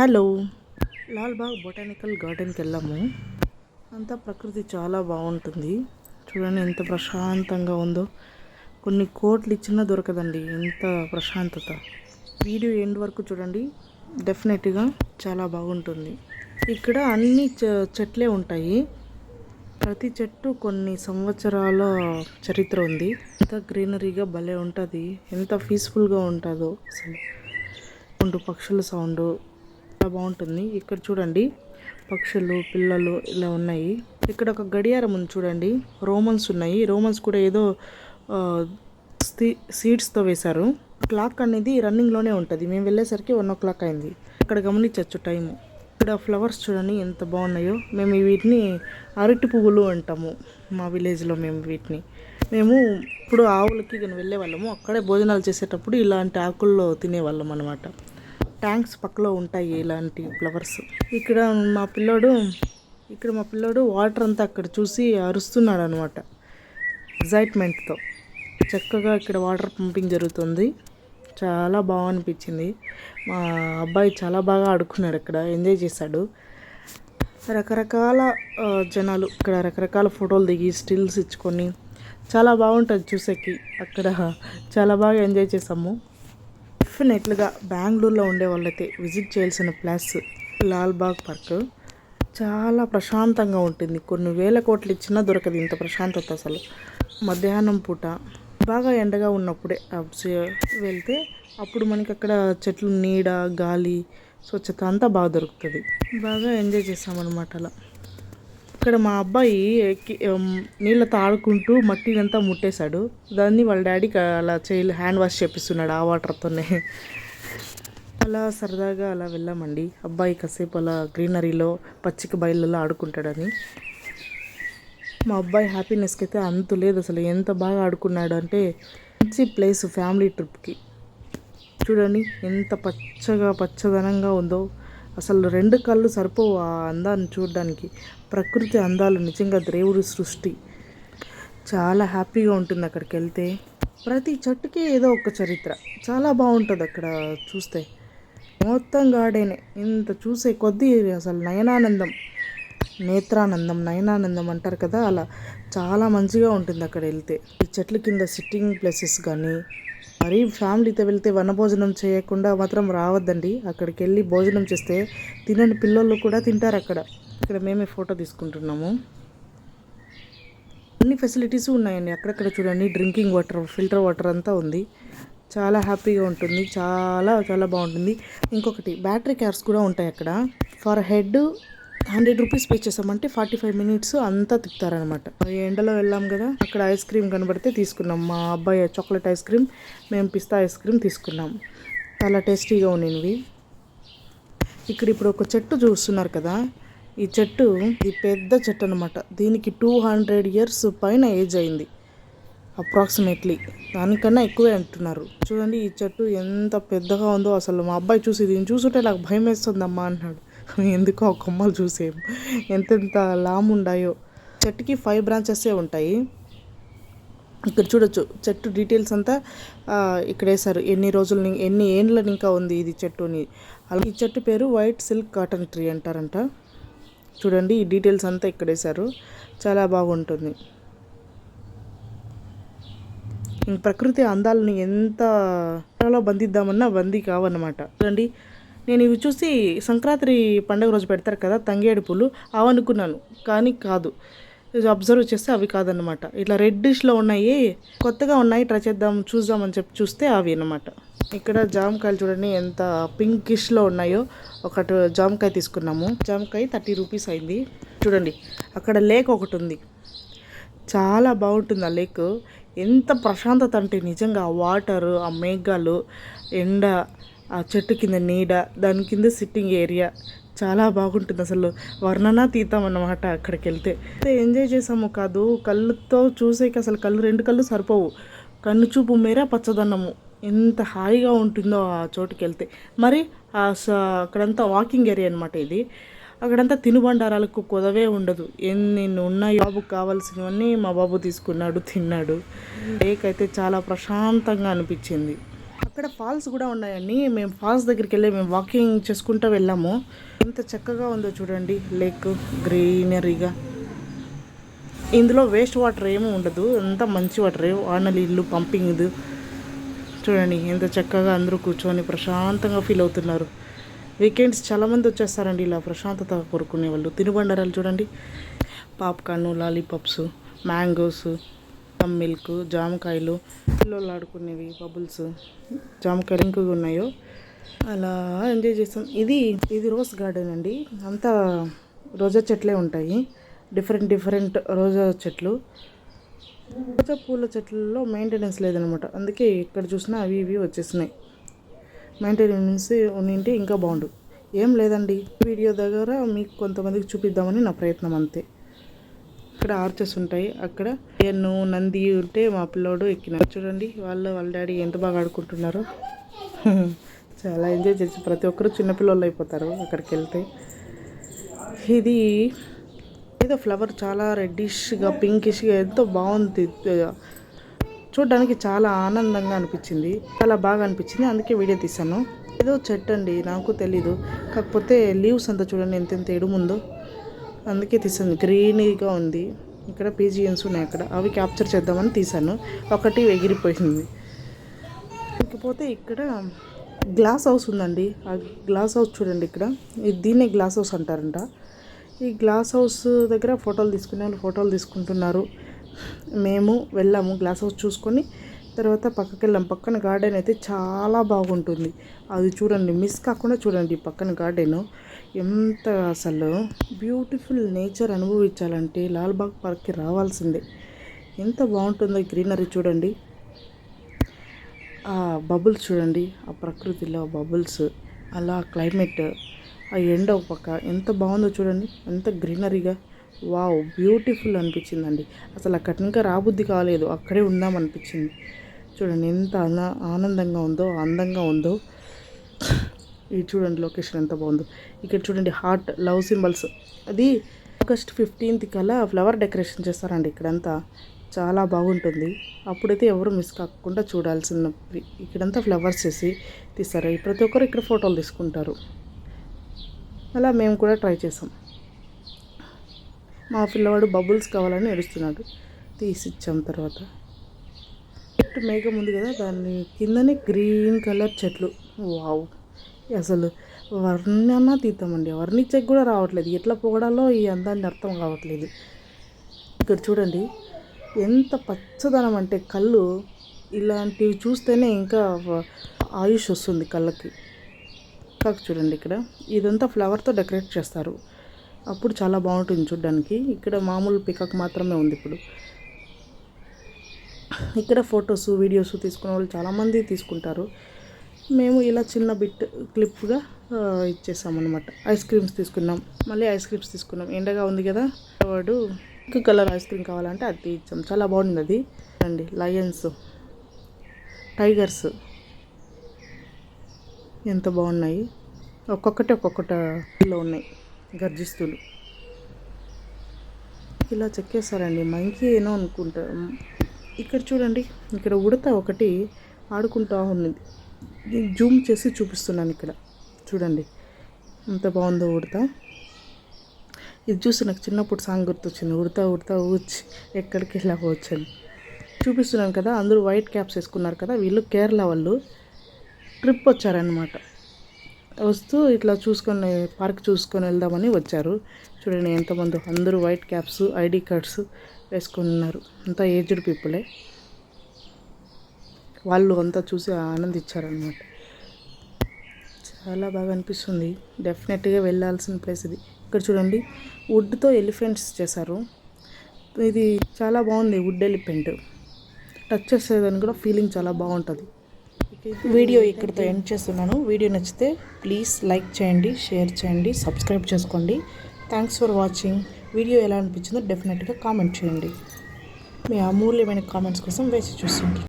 Hello. Lalbagh botanical గార్డెన్కి వెళ్ళాము. అంతా ప్రకృతి చాలా బాగుంటుంది. చూడండి ఎంత ప్రశాంతంగా ఉందో. కొన్ని కోట్లు ఇచ్చినా దొరకదండి ఎంత ప్రశాంతత. వీడియో ఎండ్ వరకు చూడండి. డెఫినెట్గా చాలా బాగుంటుంది. ఇక్కడ అన్ని చె- చెట్లే ఉంటాయి. ప్రతి చెట్టు కొన్ని సంవత్సరాల చరిత్ర ఉంది. ఎంత గ్రీనరీగా భలే ఉంటుంది. ఎంత పీస్ఫుల్గా ఉంటుందో అసలు. రెండు పక్షుల సౌండ్. చాలా బాగుంటుంది. ఇక్కడ చూడండి పక్షులు పిల్లలు ఇలా ఉన్నాయి. ఇక్కడ ఒక గడియారం ఉంది చూడండి రోమన్స్ ఉన్నాయి. రోమన్స్ కూడా ఏదో సీడ్స్తో వేశారు. క్లాక్ అనేది రన్నింగ్లోనే ఉంటుంది. మేము వెళ్ళేసరికి వన్ ఓ క్లాక్ అయింది. ఇక్కడ గమనించవచ్చు టైము ఇక్కడ ఫ్లవర్స్ చూడండి ఎంత బాగున్నాయో. మేము వీటిని అరటి పువ్వులు అంటాము. మా విలేజ్లో మేము వీటిని. మేము ఇప్పుడు ఆవులకి కానీ వెళ్ళే వాళ్ళము అక్కడే భోజనాలు చేసేటప్పుడు ఇలాంటి ఆకుల్లో తినేవాళ్ళం అనమాట ట్యాంక్స్ పక్కలో ఉంటాయి ఇలాంటి ఫ్లవర్స్. ఇక్కడ మా పిల్లోడు ఇక్కడ మా పిల్లోడు వాటర్ అంతా అక్కడ చూసి అరుస్తున్నాడు అనమాట ఎగ్జైట్మెంట్తో చక్కగా ఇక్కడ వాటర్ పంపింగ్ జరుగుతుంది. చాలా బాగా అనిపించింది. మా అబ్బాయి చాలా బాగా ఆడుకున్నాడు ఇక్కడ ఎంజాయ్ చేశాడు. రకరకాల జనాలు ఇక్కడ రకరకాల ఫోటోలు దిగి స్టిల్స్ ఇచ్చుకొని చాలా బాగుంటుంది చూసేకి. అక్కడ చాలా బాగా ఎంజాయ్ చేసాము డెఫినెట్లుగా బెంగళూరులో ఉండే వాళ్ళైతే విజిట్ చేయాల్సిన ప్లేస్ లాల్బాగ్ పార్క్. చాలా ప్రశాంతంగా ఉంటుంది. కొన్ని వేల కోట్లు ఇచ్చినా దొరకదు ఇంత ప్రశాంతత అసలు. మధ్యాహ్నం పూట బాగా ఎండగా ఉన్నప్పుడే వెళ్తే అప్పుడు మనకి అక్కడ చెట్లు నీడ గాలి స్వచ్ఛత అంతా బాగా దొరుకుతుంది. బాగా ఎంజాయ్ చేస్తామన్నమాట అలా. ఇక్కడ మా అబ్బాయి ఎక్కి నీళ్ళతో ఆడుకుంటూ మట్టినంతా ముట్టేశాడు. దాన్ని వాళ్ళ డాడీకి అలా చేయలే హ్యాండ్ వాష్ చేపిస్తున్నాడు ఆ వాటర్తోనే. అలా సరదాగా అలా వెళ్ళామండి. అబ్బాయి కాసేపు అలా గ్రీనరీలో పచ్చిక బయళ్ళలో ఆడుకుంటాడని. మా అబ్బాయి హ్యాపీనెస్కి అయితే అంతు లేదు అసలు. ఎంత బాగా ఆడుకున్నాడు అంటే మంచి ప్లేస్ ఫ్యామిలీ ట్రిప్కి. చూడండి ఎంత పచ్చగా పచ్చదనంగా ఉందో. అసలు రెండు కళ్ళు సరిపోవు ఆ అందాన్ని చూడడానికి. ప్రకృతి అందాలు నిజంగా దేవుడి సృష్టి. చాలా హ్యాపీగా ఉంటుంది అక్కడికి వెళ్తే. ప్రతి చెట్టుకి ఏదో ఒక చరిత్ర. చాలా బాగుంటుంది అక్కడ చూస్తే. మొత్తం గార్డెనే. ఇంత చూసే కొద్దీ అసలు నయనానందం. నేత్రానందం నయనానందం అంటారు కదా అలా. చాలా మంచిగా ఉంటుంది అక్కడ వెళ్తే. ఈ చెట్ల కింద సిట్టింగ్ ప్లేసెస్ కానీ మరీ ఫ్యామిలీతో వెళ్తే వనభోజనం చేయకుండా మాత్రం రావద్దండి. అక్కడికి వెళ్ళి భోజనం చేస్తే తినని పిల్లలు కూడా తింటారు అక్కడ. ఇక్కడ మేమే ఫోటో తీసుకుంటున్నాము. అన్ని ఫెసిలిటీస్ ఉన్నాయండి. అక్కడక్కడ చూడండి డ్రింకింగ్ వాటర్ ఫిల్టర్ వాటర్ అంతా ఉంది. చాలా హ్యాపీగా ఉంటుంది. చాలా చాలా బాగుంటుంది. ఇంకొకటి బ్యాటరీ క్యార్స్ కూడా ఉంటాయి అక్కడ. Per head hundred rupees pay చేసామంటే ఫార్టీ ఫైవ్ మినిట్స్ అంతా తిప్పుతారనమాట ఎండలో వెళ్ళాం కదా అక్కడ ఐస్ క్రీమ్ కనబడితే తీసుకున్నాం. మా అబ్బాయి చాక్లెట్ ఐస్ క్రీమ్ మేము పిస్తా ఐస్ క్రీమ్ తీసుకున్నాం. చాలా టేస్టీగా ఉన్నినవి. ఇక్కడ ఇప్పుడు ఒక చెట్టు చూస్తున్నారు కదా ఈ చెట్టు ఇది పెద్ద చెట్టు అనమాట దీనికి టూ హండ్రెడ్ ఇయర్స్ పైన ఏజ్ అయింది అప్రాక్సిమేట్లీ. దానికన్నా ఎక్కువే అంటున్నారు. చూడండి ఈ చెట్టు ఎంత పెద్దగా ఉందో అసలు. మా అబ్బాయి చూసి దీన్ని చూసుంటే నాకు భయం వేస్తుందమ్మా అన్నాడు ఎందుకో ఆ కొమ్మలు చూసేం. ఎంతెంత లాముండాయో చెట్టుకి ఫైవ్ బ్రాంచెస్సే ఉంటాయి. ఇక్కడ చూడొచ్చు చెట్టు డీటెయిల్స్ అంతా ఇక్కడేసారు ఇక్కడ వేశారు ఎన్ని రోజులు ఎన్ని ఏండ్ల ఇంకా ఉంది ఇది చెట్టుని. అలాగే ఈ చెట్టు పేరు వైట్ సిల్క్ కాటన్ ట్రీ అంటారంట. చూడండి ఈ డీటెయిల్స్ అంతా ఇక్కడ వేశారు చాలా బాగుంటుంది. ప్రకృతి అందాలని ఎంత బంధిద్దామన్నా బందీ కావన్నమాట. చూడండి నేను ఇవి చూసి సంక్రాంతి పండుగ రోజు పెడతారు కదా తంగేడు పూలు అవి అనుకున్నాను. కానీ కాదు. ఇది అబ్జర్వ్ చేస్తే అవి కాదన్నమాట. ఇట్లా రెడ్డిష్లో ఉన్నాయి కొత్తగా ఉన్నాయి ట్రై చేద్దాం చూద్దామని చెప్పి చూస్తే అవి అన్నమాట. ఇక్కడ జామకాయలు చూడండి ఎంత పింకిష్లో ఉన్నాయో. ఒకటి జామకాయ తీసుకున్నాము. జామకాయ థర్టీ రూపీస్ అయింది. చూడండి అక్కడ లేక్ ఒకటి ఉంది. చాలా బాగుంటుంది ఆ లేక్ ఎంత ప్రశాంతత అంటే నిజంగా ఆ వాటర్ ఆ మేఘాలు ఎండ ఆ చెట్టు కింద నీడ దాని కింద సిట్టింగ్ ఏరియా చాలా బాగుంటుంది అసలు. వర్ణనాతీతం అన్నమాట అక్కడికి వెళ్తే అయితే ఎంజాయ్ చేసాము కాదు. కళ్ళుతో చూసేకి అసలు కళ్ళు రెండు కళ్ళు సరిపోవు. కన్ను చూపు మేర పచ్చదన్నము ఎంత హాయిగా ఉంటుందో ఆ చోటుకి వెళ్తే మరి ఆ స- అక్కడంతా వాకింగ్ ఏరియా అనమాట ఇది. అక్కడంతా తినుబండారాలకు కొదవే ఉండదు. ఎన్ని ఉన్నాయి బాబుకు కావాల్సినవన్నీ మా బాబు తీసుకున్నాడు తిన్నాడు. లేక్ అయితే చాలా ప్రశాంతంగా అనిపించింది. అక్కడ ఇక్కడ ఫాల్స్ కూడా ఉన్నాయండి. మేము ఫాల్స్ దగ్గరికి వెళ్ళి మేము వాకింగ్ చేసుకుంటూ వెళ్ళాము. ఎంత చక్కగా ఉందో చూడండి. లేక్ గ్రీనరీగా ఇందులో వేస్ట్ వాటర్ ఏమీ ఉండదు. అంతా మంచి వాటర్ వాన ఇల్లు పంపింగ్ ఇది చూడండి ఎంత చక్కగా అందరూ కూర్చొని ప్రశాంతంగా ఫీల్ అవుతున్నారు. వీకెండ్స్ చాలామంది వచ్చేస్తారండి ఇలా ప్రశాంతత కోరుకునే వాళ్ళు. తినుబండారాలు చూడండి. పాప్కార్న్ లాలీపాప్స్ మ్యాంగోస్ మిల్క్ జామకాయలు పిల్లలు ఆడుకునేవి బబుల్స్ జామకాయలు ఇంకా ఉన్నాయో. అలా ఎంజాయ్ చేస్తాం. ఇది ఇది రోజ్ గార్డెన్ అండి. అంతా రోజా చెట్లే ఉంటాయి. డిఫరెంట్ డిఫరెంట్ రోజా చెట్లు. రోజా పూల చెట్లలో మెయింటెనెన్స్ లేదనమాట. అందుకే ఎక్కడ చూసినా అవి ఇవి వచ్చేసినాయి. మెయింటెనెన్స్ ఉన్నింటే ఇంకా బాగుండు. ఏం లేదండి. వీడియో దగ్గర మీకు కొంతమందికి చూపిద్దామని నా ప్రయత్నం అంతే. ఇక్కడ ఆర్చెస్ ఉంటాయి. అక్కడ ఎన్ను నంది ఉంటే మా పిల్లోడు ఎక్కినారు చూడండి వాళ్ళు వాళ్ళ డాడీ ఎంత బాగా ఆడుకుంటున్నారో. చాలా ఎంజాయ్ చేసి ప్రతి ఒక్కరు చిన్నపిల్లలు అయిపోతారు అక్కడికి వెళ్తే. ఇది ఏదో ఫ్లవర్ చాలా రెడ్డిష్గా పింకిష్గా ఎంతో బాగుంది. చూడడానికి చాలా ఆనందంగా అనిపించింది. చాలా బాగా అనిపించింది. అందుకే వీడియో తీశాను. ఏదో చెట్టు అండి నాకు తెలీదు. కాకపోతే లీవ్స్ అంతా చూడండి ఎంత ఎంత ఎడుముందో అందుకే తీసాను. గ్రీనీగా ఉంది. ఇక్కడ పీజియన్స్ ఉన్నాయి అక్కడ. అవి క్యాప్చర్ చేద్దామని తీసాను. ఒకటి ఎగిరిపోయింది. ఇకపోతే ఇక్కడ గ్లాస్ హౌస్ ఉందండి. ఆ గ్లాస్ హౌస్ చూడండి ఇక్కడ. దీన్నే గ్లాస్ హౌస్ అంటారంట. ఈ గ్లాస్ హౌస్ దగ్గర ఫోటోలు తీసుకునే వాళ్ళు ఫోటోలు తీసుకుంటున్నారు. మేము వెళ్ళాము గ్లాస్ హౌస్ చూసుకొని. తర్వాత పక్కకి వెళ్ళాం. పక్కన గార్డెన్ అయితే చాలా బాగుంటుంది. అది చూడండి. మిస్ కాకుండా చూడండి పక్కన గార్డెన్. ఎంత అసలు బ్యూటిఫుల్ నేచర్ అనుభవించాలంటే లాల్బాగ్ పార్క్కి రావాల్సిందే. ఎంత బాగుంటుందో గ్రీనరీ చూడండి. ఆ బబుల్స్ చూడండి ఆ ప్రకృతిలో బబుల్స్ అలా క్లైమేట్ ఆ ఎండ ఒక పక్క. ఎంత బాగుందో చూడండి ఎంత గ్రీనరీగా. వావ్ బ్యూటిఫుల్ అనిపించిందండి. అసలు అక్కడి ఇంకా రాబుద్ది కాలేదు అక్కడే ఉందాం అనిపించింది. చూడండి ఎంత ఆనందంగా ఉందో అందంగా ఉందో. ఇది చూడండి లొకేషన్ ఎంత బాగుందో. ఇక్కడ చూడండి హార్ట్ లవ్ సింబల్స్ అది ఆగస్ట్ ఫిఫ్టీన్త్ కల్లా ఫ్లవర్ డెకరేషన్ చేస్తారండి ఇక్కడంతా. చాలా బాగుంటుంది. అప్పుడైతే ఎవరు మిస్ కాకుండా చూడాల్సిన ఇక్కడంతా ఫ్లవర్స్ వేసి తీస్తారు? ప్రతి ఒక్కరు ఇక్కడ ఫోటోలు తీసుకుంటారు. అలా మేము కూడా ట్రై చేసాం. మా పిల్లవాడు బబుల్స్ కావాలని ఏడుస్తున్నాడు. తీసిచ్చాం తర్వాత. చెట్టు మేఘం ఉంది కదా దాన్ని కిందనే గ్రీన్ కలర్ చెట్లు. వావ్ అసలు వర్ణన తీద్దామండి. వర్ణించకి కూడా రావట్లేదు. ఎట్లా పొగడాలో ఈ అందాన్ని అర్థం కావట్లేదు. ఇక్కడ చూడండి ఎంత పచ్చదనం అంటే కళ్ళు ఇలాంటివి చూస్తేనే ఇంకా ఆయుష్ వస్తుంది కళ్ళకి. కాకు చూడండి ఇక్కడ ఇదంతా ఫ్లవర్తో డెకరేట్ చేస్తారు. అప్పుడు చాలా బాగుంటుంది చూడడానికి. ఇక్కడ మామూలు పికాక్ మాత్రమే ఉంది ఇప్పుడు. ఇక్కడ ఫొటోస్ వీడియోస్ తీసుకునే వాళ్ళు చాలామంది తీసుకుంటారు. మేము ఇలా చిన్న బిట్ క్లిప్గా ఇచ్చేసామన్నమాట. ఐస్ క్రీమ్స్ తీసుకున్నాం. మళ్ళీ ఐస్ క్రీమ్స్ తీసుకున్నాం. ఎండగా ఉంది కదా వాడు పింక్ కలర్ ఐస్ క్రీమ్ కావాలంటే అది ఇచ్చాం చాలా బాగుంది అది. అండి లయన్స్ టైగర్స్ ఎంత బాగున్నాయి. ఒక్కొక్కటి ఒక్కొక్కటిలో ఉన్నాయి గర్జిస్తులు. ఇలా చెక్కేస్తారండి మంకీ ఏనో అనుకుంటా. ఇక్కడ చూడండి ఇక్కడ ఉడత ఒకటి ఆడుకుంటా ఉన్నది. జూమ్ చేసి చూపిస్తున్నాను ఇక్కడ. చూడండి. ఎంత బాగుందో ఉడత. ఇది చూసి నాకు చిన్నప్పుడు సాంగ్ గుర్తొచ్చింది. ఉడతా ఉడతా ఊచి ఎక్కడికి వెళ్ళకపోవచ్చని చూపిస్తున్నాను కదా అందరూ వైట్ క్యాప్స్ వేసుకున్నారు కదా వీళ్ళు కేరళ వాళ్ళు. ట్రిప్ వచ్చారనమాట వస్తూ ఇట్లా చూసుకొని పార్క్ చూసుకొని వెళ్దామని వచ్చారు. చూడండి ఎంతమంది అందరూ వైట్ క్యాప్స్ ఐడి కార్డ్స్ వేసుకొని ఉన్నారు అంతా ఏజ్డ్ పీపులే. వాళ్ళు అంతా చూసి ఆనందించారనమాట చాలా బాగా అనిపిస్తుంది. డెఫినెట్గా వెళ్ళాల్సిన ప్లేస్ ఇది. ఇక్కడ చూడండి వుడ్తో ఎలిఫెంట్స్ చేశారు. ఇది చాలా బాగుంది వుడ్ ఎలిఫెంట్ టచ్ చేసేదానికి కూడా ఫీలింగ్ చాలా బాగుంటుంది. వీడియో ఇక్కడితో ఎండ్ చేస్తున్నాను. వీడియో నచ్చితే ప్లీజ్ లైక్ చేయండి షేర్ చేయండి సబ్స్క్రైబ్ చేసుకోండి. థ్యాంక్స్ ఫర్ వాచింగ్ వీడియో ఎలా అనిపించిందో డెఫినెట్గా కామెంట్ చేయండి. మీ అమూల్యమైన కామెంట్స్ కోసం వేసి చూస్తుంటారు